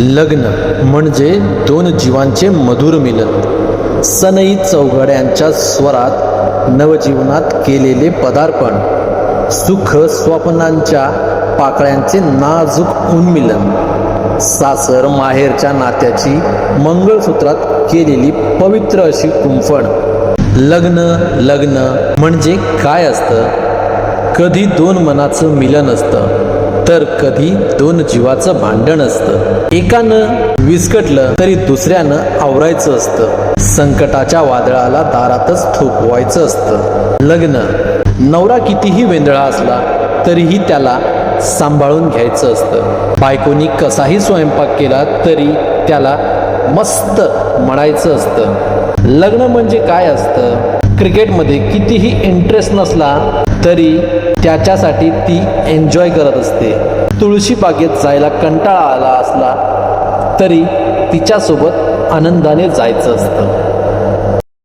लग्न म्हणजे दोन जीवांचे मधुर मिलन. सनई चौघड्यांच्या स्वरात नवजीवनात केलेले पदार्पण सुख स्वप्नांच्या पाकळ्यांचे नाजूक उन्मिलन सासर माहेरच्या नात्याची मंगळसूत्रात केलेली पवित्र अशी कुंफण लग्न लग्न म्हणजे काय असतं? कधी दोन मनाचं मिलन असतं? तर कधी दोन जीवाचं भांडण असतं. एकानं विस्कटलं तरी दुसऱ्यानं आवरायचं असतं. संकटाच्या वादळाला दारातच थोपवायचं असतं. लग्न. नवरा कितीही वेंदळा असला तरीही त्याला सांभाळून घ्यायचं असतं. बायकोनी कसाही स्वयंपाक केला तरी त्याला मस्त म्हणायचं असतं. लग्न म्हणजे काय असतं? क्रिकेटमध्ये कितीही इंटरेस्ट नसला तरी त्याच्यासाठी ती एन्जॉय करत असते. तुळशी बागेत जायला कंटाळा आला असला तरी तिच्यासोबत आनंदाने जायचं असतं.